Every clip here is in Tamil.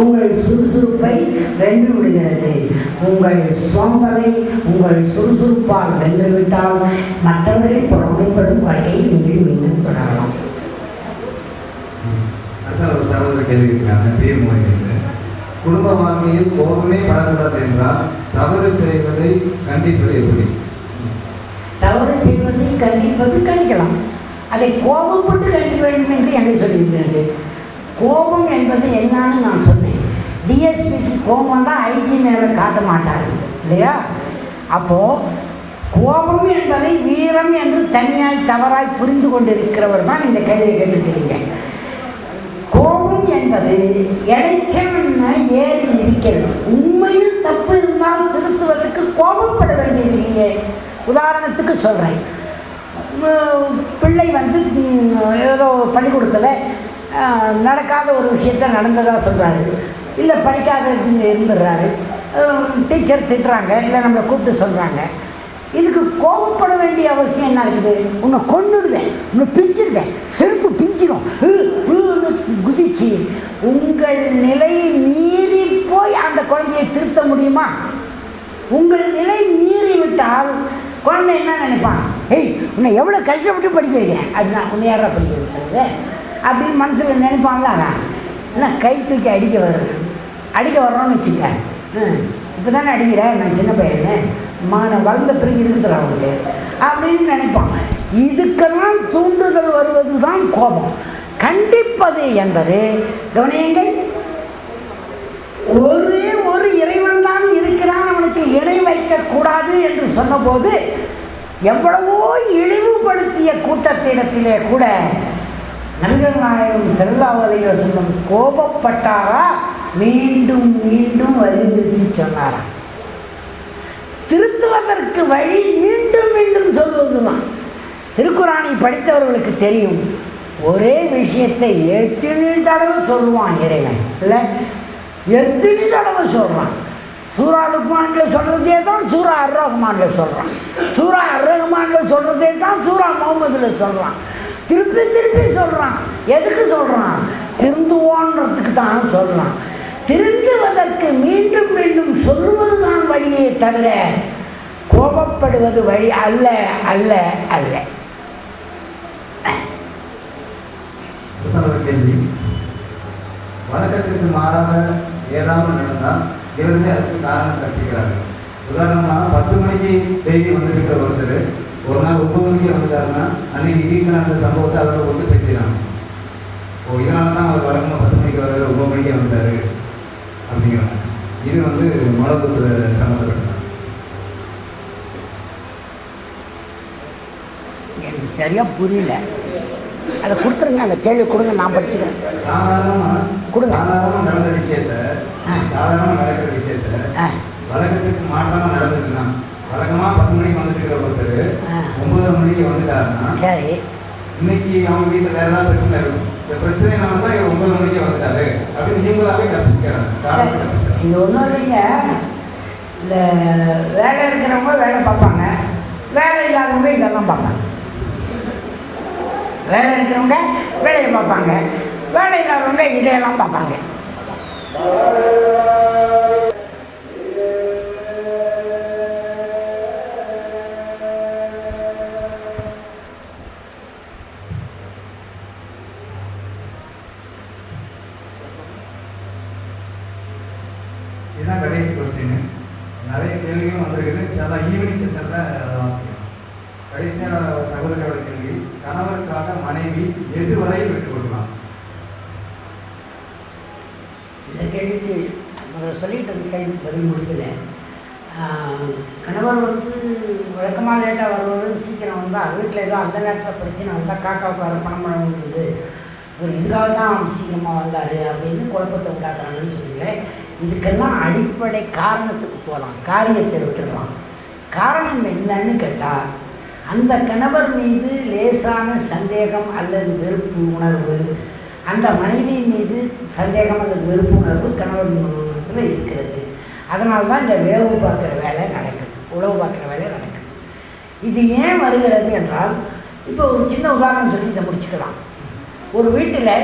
உங்கள் சுறுசுறுப்பை வென்று விடுகிறது உங்கள் சோம்பலை உங்கள் சுறுசுறுப்பால் வென்றுவிட்டால் மற்றவர்கள் பொறாமைப்படும் வாழ்க்கையை நீங்கள் மீண்டும் தொடரலாம். ஒரு சகோதர கேள்வி கேட்கிறாங்க குடும்ப வாழ்க்கையில் கோபமே படக்கூடாது என்றால் தவறு செய்வதை கண்டிப்பது எப்படி? தவறு செய்வதை கண்டிப்பது கண்டிக்கலாம். அதை கோபப்பட்டு கண்டிக்க வேண்டும். கோபம் என்பது என்னன்னு நான் சொன்னேன். டிஎஸ்பிக்கு கோபம் தான் ஐஜி மேலே காட்ட மாட்டார் இல்லையா? அப்போது கோபம் என்பதை வீரம் என்று தனியாய் தவறாய் புரிந்து கொண்டிருக்கிறவர் தான் இந்த கேள்வியை கேட்டுக்கிறீங்க. கோபம் என்பது இடைச்சல்னு ஏறி மிதிக்கிறது. உண்மையில் தப்பு இருந்தால் திருத்துவதற்கு கோபப்பட வேண்டியது இல்லையே. உதாரணத்துக்கு சொல்கிறேன் பிள்ளை வந்து ஏதோ பள்ளிக்கூடத்தில் நடக்காத ஒரு விஷயத்த நடந்ததாக சொல்கிறாரு இல்லை படிக்காத இருந்துடுறாரு டீச்சர் திட்டுறாங்க இல்லை நம்மளை கூப்பிட்டு சொல்கிறாங்க இதுக்கு கோபப்பட வேண்டிய அவசியம் என்ன இருக்குது? உன்னை கொண்டுடுவேன் உன்னை பிஞ்சிடுவேன் செருப்பு பிஞ்சிடும் குதிச்சு உங்கள் நிலையை மீறி போய் அந்த குழந்தையை திருத்த முடியுமா? உங்கள் நிலை மீறி விட்டால் குழந்தை என்ன நினைப்பான்? ஏய் உன்னை எவ்வளோ கஷ்டப்பட்டு படிக்க வைக்கிறேன் அப்படின்னா உன்னை யாரா படிக்க வைக்கிறது அப்படின்னு மனசில் நினைப்பாங்க அவன் என்ன கை தூக்கி அடிக்க வர்றேன் அடிக்க வர்றோன்னு வச்சுக்க. இப்போ தானே அடிக்கிறேன் நான் சின்ன பையனு. மான வளர்ந்த பிறகு இருக்குதுல அவனுக்கு அப்படின்னு நினைப்பான் இதுக்கெல்லாம் தூண்டுதல் வருவது தான் கோபம் கண்டிப்பது என்பது கவனியுங்கள் ஒரே ஒரு இறைவன் தான் இருக்கிறான். அவனுக்கு இணை வைக்கக்கூடாது என்று சொன்னபோது எவ்வளவோ இழிவுபடுத்திய கூட்டத்திடத்திலே கூட நபிகள் நாயகம் செல்லாவலையோ செல்லும் கோபப்பட்டாரா? மீண்டும் மீண்டும் வலியுறுத்தி சொன்னாரா? திருத்துவதற்கு வழி மீண்டும் மீண்டும் சொல்வதுதான். திருக்குறானை படித்தவர்களுக்கு தெரியும். ஒரே விஷயத்தை எத்தனை தடவை சொல்லுவான் இறைவன். இல்லை எத்தனை தடவை சொல்கிறான் சூரா லுக்மானில் சொல்கிறதே தான் சூரா அர் ரஹ்மானில் சொல்கிறான் சூரா அர் ரஹ்மானில் சொல்கிறதே தான் சூரா முகமதில் சொல்கிறான் திருப்பி திருப்பி சொல்கிறான் எதுக்கு சொல்கிறான் திருந்துவோன்றதுக்கு தான் சொல்கிறான் திருந்துவதற்கு மீண்டும் மீண்டும் சொல்லுவது தான் வழியே தவிர கோபப்படுவது வழி அல்ல அல்ல அல்ல. அடுத்த கேள்வி. வழக்கத்திற்கு மாறாக ஏதாவது நடந்தால் இவர்களே அதுக்கு காரணம் கற்பிக்கிறார்கள். உதாரணமாக பத்து மணிக்கு டெய்லி வந்திருக்கிற ஒருத்தர் ஒரு நாள் ஒன்பது மணிக்கு வந்துட்டாருன்னா அன்னைக்கு வீட்டில் நடந்த சம்பவத்தை அதோட ஒத்து பேசுகிறாங்க ஓ இதனால தான் அவர் வழக்கமாக பத்து மணிக்கு வர்றாரு ஒன்பது மணிக்கே வந்தாரு அப்படிங்கிறாங்க இது வந்து மலபுத்திர சம்மந்தப்பட்டது எனக்கு சரியாக புரியல அதை கொடுத்துருங்க அந்த கேள்வி கொடுங்க நான் படிச்சுக்கிறேன் சாதாரணமா கொடுங்க. சாதாரணமா நடந்த விஷயத்த ஆ. சாதாரணமா நடக்கிற விஷயத்த வழக்கத்துக்கு மாற்றாம நடந்ததுன்னா வழக்கமா பத்து மணிக்கு வந்துட்டு இருக்கிற ஒருத்தர். ஒன்பதரை மணிக்கு வந்துட்டாருன்னா சரி. இன்னைக்கு அவங்க வீட்டில் வேற ஏதாவது பிரச்சனை இருக்கும் இந்த பிரச்சனைனால தான் இவர் ஒன்பது மணிக்கு வந்துட்டாரு அப்படின்னு இவங்களாவே தப்பிச்சுக்கிறாங்க காரணத்தை தப்பிச்சுக்கிறாங்க இது ஒன்றும் இல்லைங்க. இந்த வேலை இருக்கிறவங்க வேலை பார்ப்பாங்க. வேலை இல்லாதவங்க இதெல்லாம் பார்ப்பாங்க. வேலை இருக்கிறவங்க வேலையை பார்ப்பாங்க. வேலை இல்லாதவங்க இதையெல்லாம் பார்ப்பாங்க. இதுதான் கொஸ்டின் நிறைய கேள்விகளும் வந்திருக்குது. சில ஈவினிங் செஷனில் வாசிக்கிறேன் கடைசியாக சகோதரியோட கேள்வி கணவருக்காக மனைவி எது வரை விட்டு கொடுக்கலாம்? இந்த கேள்விக்கு முதல்ல சொல்லிட்டு இருந்த பதில் முடிக்கல. ஆஹ், கணவர் வந்து வழக்கமாக லேட்டாக வருவது சீக்கிரம் வந்தால் வீட்டில் ஏதோ அந்த நேரத்தில் பிரச்சனை வந்தால் காக்காவுக்கு வர பணம் பணம் இருந்தது ஒரு இதுக்காக தான் சீக்கிரமாக வந்தார் அப்படின்னு குழப்பத்தை உண்டாக்குறாங்கன்னு சொல்லல. இதுக்கெல்லாம் அடிப்படை காரணத்துக்கு போகலாம் காரியத்தை விட்டுடலாம். காரணம் என்னன்னு கேட்டால் அந்த கணவர் மீது லேசான சந்தேகம் அல்லது வெறுப்பு உணர்வு அந்த மனைவி மீது சந்தேகம் அல்லது வெறுப்பு உணர்வு கணவன் மனத்தில் இருக்கிறது. அதனால தான் இந்த வேவு பார்க்குற வேலை நடக்குது உழவு பார்க்குற வேலை நடக்குது. இது ஏன் வருகிறது என்றால் இப்போ ஒரு சின்ன உதாரணம் சொல்லி இதை முடிச்சுக்கலாம். ஒரு வீட்டில்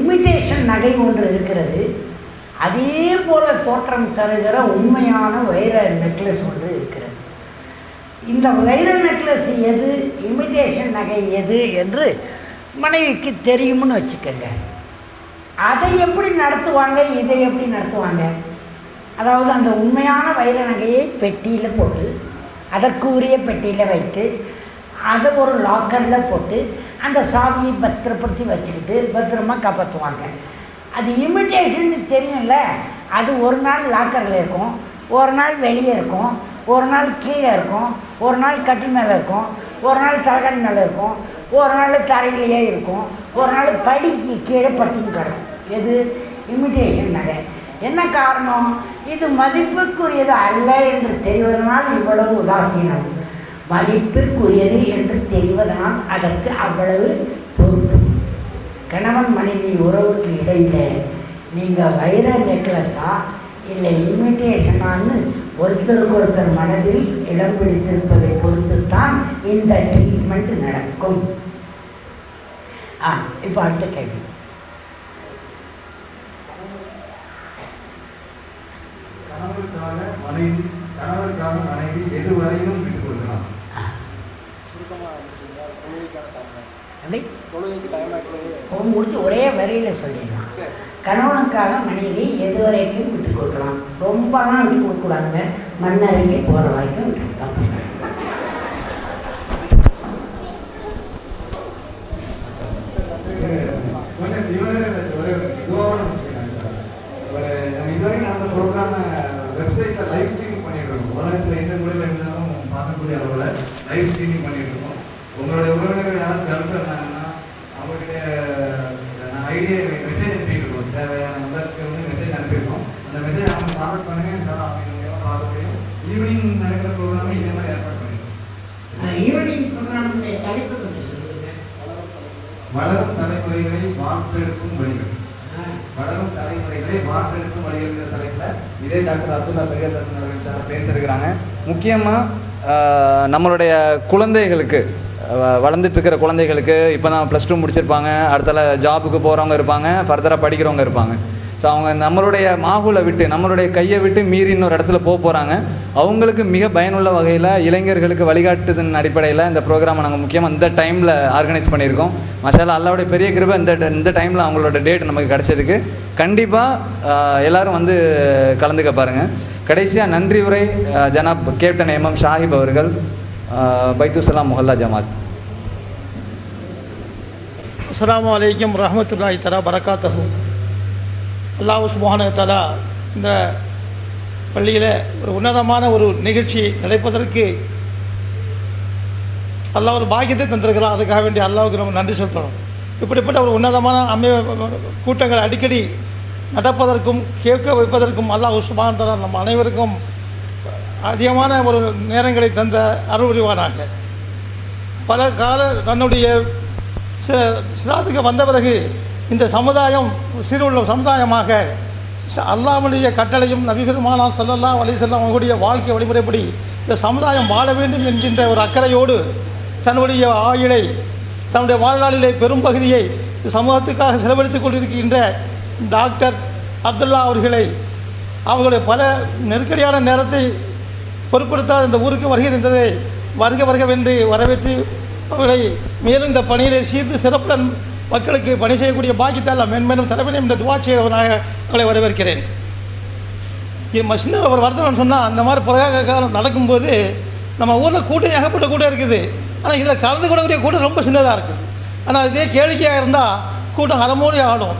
இமிட்டேஷன் நகை ஒன்று இருக்கிறது. அதே போல தோற்றம் தருகிற உண்மையான வைர நெக்லஸ் ஒன்று இருக்கிறது. இந்த வைர நெக்லஸ் எது? இமிட்டேஷன் நகை எது என்று மனைவிக்கு தெரியும்னு வச்சுக்கோங்க. அதை எப்படி நடத்துவாங்க? இதை எப்படி நடத்துவாங்க? அதாவது அந்த உண்மையான வைர நகையை பெட்டியில் போட்டு அதற்கு உரிய பெட்டியில் வைத்து அதை ஒரு லாக்கரில் போட்டு அந்த சாவியை பத்திரப்படுத்தி வச்சுக்கிட்டு பத்திரமா காப்பாற்றுவாங்க அது இமிட்டேஷன் தெரியும்ல அது ஒரு நாள் லாக்கரில் இருக்கும் ஒரு நாள் வெளியே இருக்கும் ஒரு நாள் கீழே இருக்கும் ஒரு நாள் கட்டு மேலே இருக்கும் ஒரு நாள் தலைகண் மேலே இருக்கும் ஒரு நாள் தரையிலேயே இருக்கும் ஒரு நாள் படிக்கு கீழே படுத்துன்னு கிடக்கும். எது? இமிட்டேஷன் நகை என்ன காரணம்? இது மதிப்புக்குரியது அல்ல என்று தெரிவதனால் இவ்வளவு உதாசீனம். மதிப்பிற்குரியது என்று தெரிவதனால் அதற்கு அவ்வளவு பொறுப்பு கணவன் மனைவி உறவுக்கு இடையில நீங்கள் வைர நெக்லஸா இல்லை இமிட்டேஷனான்னு ஒருத்தருக்கு ஒருத்தர் மனதில் இடம் பிடித்திருப்பதை பொறுத்து தான் இந்த ட்ரீட்மெண்ட் நடக்கும். ஆ இப்போ அடுத்த கேள்வி. கணவருக்காக மனைவி கணவருக்காக மனைவி எது வரையிலும் விட்டுக் கொடுக்கலாம். அப்படி? தொழுகைக்கு டைம் முடிச்சு ஒரே வரியில் சொல்லிடலாம் கணவனுக்காக மனைவி எது வரைக்கும் விட்டு கொடுக்கலாம். ரொம்பலாம் விட்டு கொடுக்கூடாதுங்க மண்ணறைக்கு போகிற வரைக்கும் விட்டு கொடுக்கலாம் வெப்சைட்டில் லைவ் ஸ்ட்ரீமிங் பண்ணிட்டு இருக்கோம். உலகத்தில் எந்த மூலையில் இருந்தாலும் பார்க்கக்கூடிய அளவில் லைவ் ஸ்ட்ரீமிங் பண்ணிட்டு இருக்கோம். உங்களுடைய உறவினர்கள் யாராவது கல்ஃபில் இருந்தாங்கன்னா அவங்ககிட்ட நான் ஐடியா மெசேஜ் அனுப்பியிருக்கோம் தேவையான நம்பர்ஸ்க்கு வந்து மெசேஜ் அனுப்பியிருக்கோம் அந்த மெசேஜ் அவங்க ஃபார்வர்ட் பண்ணுங்க சார் அவங்க மூலியமாக பார்க்க முடியும் ஈவினிங் நடக்கிற ப்ரோக்ராமே இதே மாதிரி ஏற்பாடு பண்ணியிருக்கோம் ஈவினிங் ப்ரோக்ராமுடைய தலைப்பு கொஞ்சம் சொல்லுங்க வளரும் தலைமுறைகளை வார்த்தெடுக்கும் வழிகள். வளரும் தலைமுறைகளை வார்த்தெடுக்கும் வழிகள்ங்கிற தலைப்பில் இதே டாக்டர் அப்துல்லா பெரியதாசன் அவர்கள் சார் பேசியிருக்கிறாங்க. முக்கியமாக நம்மளுடைய குழந்தைகளுக்கு வளர்ந்துட்டு இருக்கிற குழந்தைகளுக்கு இப்போ தான் ப்ளஸ் டூ முடிச்சிருப்பாங்க அடுத்தால ஜாபுக்கு போகிறவங்க இருப்பாங்க ஃபர்தராக படிக்கிறவங்க இருப்பாங்க. ஸோ அவங்க நம்மளுடைய மாகுலை விட்டு நம்மளுடைய கையை விட்டு மீறி இன்னொரு இடத்துல போக போகிறாங்க அவங்களுக்கு மிக பயனுள்ள வகையில் இளைஞர்களுக்கு வழிகாட்டுதன் அடிப்படையில் இந்த ப்ரோக்ராமை நாங்கள் முக்கியமாக இந்த டைமில் ஆர்கனைஸ் பண்ணியிருக்கோம். மசாலா அல்லாவுடைய பெரிய கிருபை இந்த இந்த டைமில் அவங்களோட டேட் நமக்கு கிடச்சதுக்கு. கண்டிப்பாக எல்லாரும் வந்து கலந்துக்க பாருங்கள் கடைசியாக நன்றி உரை ஜனாப் கேப்டன் எம்எம் ஷாஹிப் அவர்கள் பைத்துசலாம் முஹல்லா ஜமாத். அஸ்லாம் அலைக்கும் ரஹமத்துல்லாஹி தலா பரகாத்தஹூ. அல்லாஹ் சுபான தலா இந்த பள்ளியில் ஒரு உன்னதமான ஒரு நிகழ்ச்சி நடப்பதற்கு அல்லாஹ் ஒரு பாக்கியத்தை தந்திருக்கிறான். அதுக்காக வேண்டி அல்லாவுக்கு நம்ம நன்றி செலுத்தணும் இப்படிப்பட்ட ஒரு உன்னதமான அமை கூட்டங்கள் அடிக்கடி நடப்பதற்கும் கேட்க வைப்பதற்கும் அல்லாஹ் சுபான தலா நம்ம அனைவருக்கும் அதிகமான ஒரு நேரங்களை தந்த அருள்வானாக பல கால தன்னுடைய ச- சிராத்துக்கு வந்த பிறகு இந்த சமுதாயம் சீருள்ள சமுதாயமாக அல்லாமுடைய கட்டளையும் நபிபெருமானா ஸல்லல்லாஹு அலைஹி வஸல்லம் அவங்களுடைய வாழ்க்கை வழிமுறைப்படி இந்த சமுதாயம் வாழ வேண்டும் என்கின்ற ஒரு அக்கறையோடு தன்னுடைய ஆயுளை தன்னுடைய வாழ்நாளிலே பெரும்பகுதியை சமூகத்துக்காக செலவழித்துக் கொண்டிருக்கின்ற டாக்டர் அப்துல்லா அவர்களை அவர்களுடைய பல நெருக்கடியான நேரத்தை பொருட்படுத்தாத இந்த ஊருக்கு வருகை தந்ததை வருக வருகவென்று வரவேற்று அவர்களை மேலும் இந்த பணியிலே சீர்த்து சிறப்புடன் மக்களுக்கு பணி செய்யக்கூடிய பாக்கியத்தால் மென்மேலும் தலைவனையும் இந்த துவா செய்தவனாக உங்களை வரவேற்கிறேன். என் மசின ஒரு வருத்தம் சொன்னால் அந்த மாதிரி புறகாக காலம் நடக்கும்போது நம்ம ஊரில் கூட்டம் ஏகப்பட்ட கூட்டம் இருக்குது. ஆனால் இதில் கலந்து கொள்ளக்கூடிய கூட்டம் ரொம்ப சின்னதாக இருக்குது. ஆனால் இதே கேளிக்கையாக இருந்தால் கூட்டம் அறமோடி ஆடும்.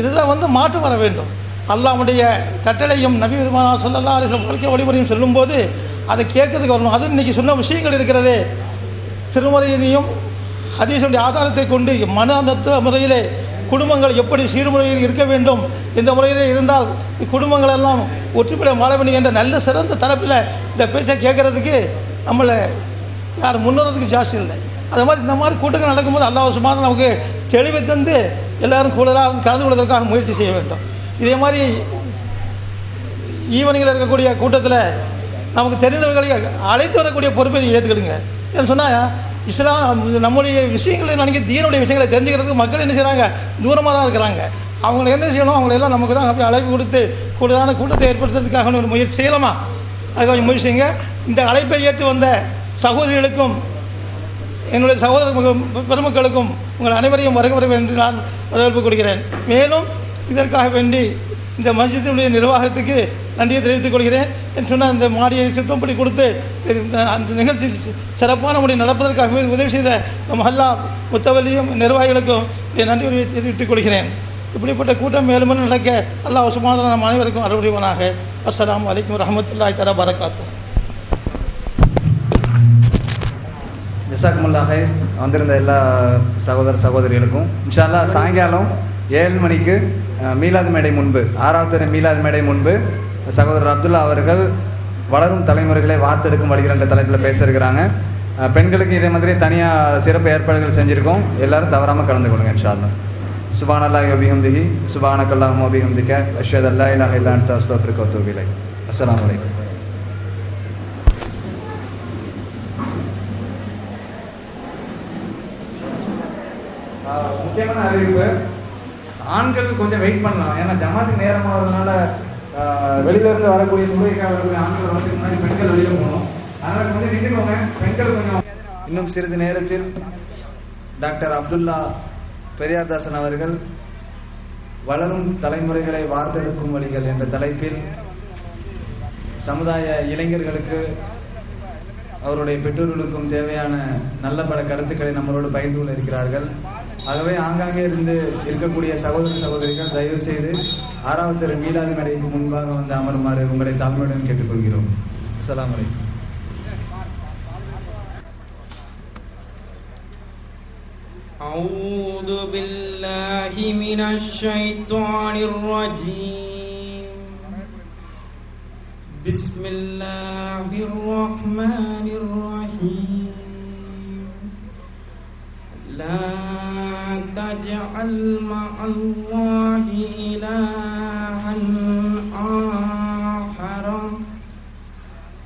இதெல்லாம் வந்து மாற்றம் வர வேண்டும். அல்லாஹ்வுடைய கட்டளையும் நபி பெருமானா சொல்லல்லா அரசு வாழ்க்கை வழிமுறையும் சொல்லும்போது அதை கேட்கறதுக்கு வரணும். அது இன்றைக்கி சொன்ன விஷயங்கள் இருக்கிறதே. திருமறையினையும் ஹதீஸுடைய ஆதாரத்தை கொண்டு மன அந்த முறையிலே குடும்பங்கள் எப்படி சீர்முறையில் இருக்க வேண்டும் இந்த முறையிலே இருந்தால் குடும்பங்கள் எல்லாம் ஒற்றுப்பட வாழ என்ற நல்ல சிறந்த தரப்பில் இந்த பேச்சை கேட்கறதுக்கு நம்மளை யார் முன்னோறதுக்கு ஜாஸ்தி இல்லை. அது மாதிரி இந்த மாதிரி கூட்டங்கள் நடக்கும்போது அல்லாஹ் சுமார் நமக்கு தெளிவை தந்து எல்லாரும் கூடுதலாக கலந்து கொள்வதற்காக முயற்சி செய்ய வேண்டும். இதே மாதிரி ஈவனிங்கில் இருக்கக்கூடிய கூட்டத்தில் நமக்கு தெரிந்தவர்களை அழைத்து வரக்கூடிய பொறுப்பை ஏற்றுக்கிடுங்க ஏன்னு சொன்னால் இஸ்லாம் நம்முடைய விஷயங்களை நினைக்க தீனுடைய விஷயங்களை தெரிஞ்சுக்கிறதுக்கு மக்கள் என்ன செய்கிறாங்க தூரமாக தான் இருக்கிறாங்க. அவங்களை என்ன செய்யணும்? அவங்களெல்லாம் நமக்கு தான் அப்படி அழைப்பு கொடுத்து கூடுதலான கூட்டத்தை ஏற்படுத்துறதுக்காக ஒரு முயற்சி செய்யலாமா? அதுக்காக கொஞ்சம் முயற்சிங்க இந்த அழைப்பை ஏற்று வந்த சகோதரிகளுக்கும் என்னுடைய சகோதர பெருமக்களுக்கும் உங்கள் அனைவரையும் வரவேற்க என்று நான் வரவேற்பு கொடுக்கிறேன். மேலும் இதற்காக வேண்டி இந்த மஸ்ஜிதினுடைய நிர்வாகத்துக்கு நன்றியை தெரிவித்துக் கொள்கிறேன் என்று சொன்ன அந்த மாடியை சுத்தப்படி கொடுத்து அந்த நிகழ்ச்சி சிறப்பான முறை நடப்பதற்காக உதவி செய்த நம் மஹல்லா முத்தவல்லியும் நிர்வாகிகளுக்கும் என் நன்றியை தெரிவித்துக் கொள்கிறேன். இப்படிப்பட்ட கூட்டம் மேலும் மேலும் நடக்க அல்லா சுமாதான நம் அனைவருக்கும் அறுபடிவனாக அஸ்லாம் வலைக்கம் ரஹமத்துல்லாய் தஆலா பரக்காத்துஹு ஜசாக்குமுல்லாக வந்திருந்த எல்லா சகோதர சகோதரிகளுக்கும் இன்ஷால்லா சாயங்காலம் ஏழு மணிக்கு மீலாது மேடை முன்பு ஆறாவது மீலாது மேடை முன்பு சகோதரர் அப்துல்லா அவர்கள் வளரும் தலைமுறைகளை வார்த்தெடுக்கும் வருகிற என்ற தலைப்பில் பேச இருக்கிறாங்க பெண்களுக்கு இதே மாதிரி தனியாக சிறப்பு ஏற்பாடுகள் செஞ்சுருக்கோம். எல்லாரும் தவறாமல் கலந்து கொள்ளுங்க இன்ஷால்லா சுபான் அல்லாஹ் அபிஹம்திஹி சுபானக் அல்லாஹும் அபிஹம்திக்க அஷ்ஹது அல்லா இலாஹ இல்லா அன்த அஸ்தக்ஃபிருக்க வ அத்தூபு முக்கியமான அறிவிப்பு ஆண்கள் கொஞ்சம் வெயிட் பண்ணலாம். ஏன்னா ஜமாத்துக்கு நேரமாகிறதுனால வெளியிலேருந்து வரக்கூடிய தொழுகைக்காக ஆண்கள் வரதுக்கு முன்னாடி பெண்கள் வெளியே போகணும். அதனால் கொஞ்சம் நின்றுக்கோங்க பெண்கள் கொஞ்சம் இன்னும் சிறிது நேரத்தில் டாக்டர் அப்துல்லா பெரியார்தாசன் அவர்கள் வளரும் தலைமுறைகளை வார்த்தெடுக்கும் வழிகள் என்ற தலைப்பில் சமுதாய இளைஞர்களுக்கு அவருடைய பெற்றோர்களுக்கும் தேவையான நல்ல பல கருத்துக்களை நம்மளோடு பகிர்ந்து கொள்ள இருக்கிறார்கள். ஆகவே ஆங்காங்கே இருந்து இருக்கக்கூடிய சகோதர சகோதரிகள் தயவு செய்து ஆறாவது தெரு மீளாது மேடைக்கு முன்பாக வந்து அமருமாறு உங்களை தாழ்மையுடன் கேட்டுக்கொள்கிறோம் அஸ்ஸலாமு அலைக்கும் أعوذ بالله من الشيطان الرجيم بسم الله الرحمن الرحيم لا تجعل مع الله إلها آخر.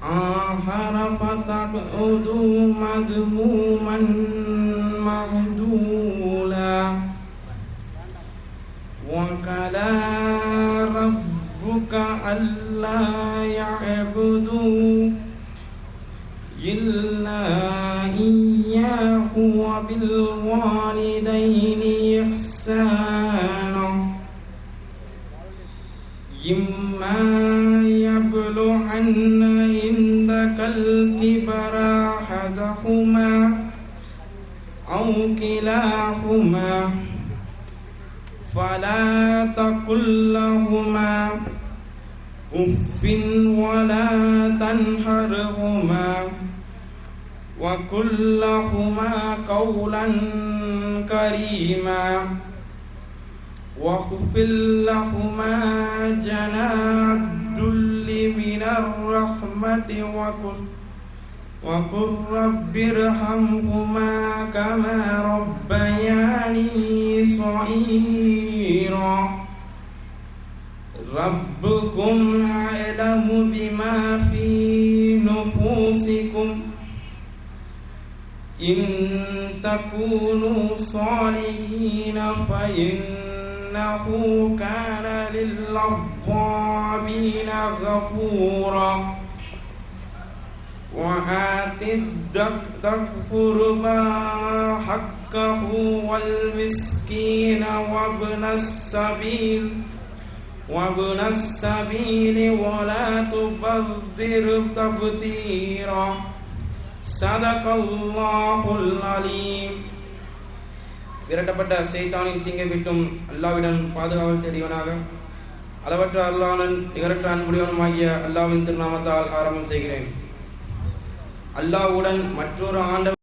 آخر فتقعدوا مذموما مهدولا وكلا ربك ألا يعبدوا إلا إياه وبالوالدين. كلاهما فلا تقل لهما أف ولا تنهرهما وقل لهما قولا كريما واخفض لهما جناح الذل من الرحمة وقل وقل رب ارحمهما كما ربياني صغيرا. ربكم أعلم بما في نفوسكم. إن تكونوا صالحين فإنه كان للأوابين غفورا. وآت الذا القربى حقه والمسكين وابن السبيل وابن السبيل ولا تبذر تبذيرا صدق الله العليم விரட்டப்பட்ட சைத்தானின் தீங்கை விட்டும் அல்லாவிடம் பாதுகாவல் தேடியவனாக அளவற்ற அல்லானன் நிகரற்ற அன்புடையவனுமாகிய அல்லாவின் திருநாமத்தால் ஆரம்பம் செய்கிறேன் அல்லாவுடன் மற்றொரு ஆண்டவர்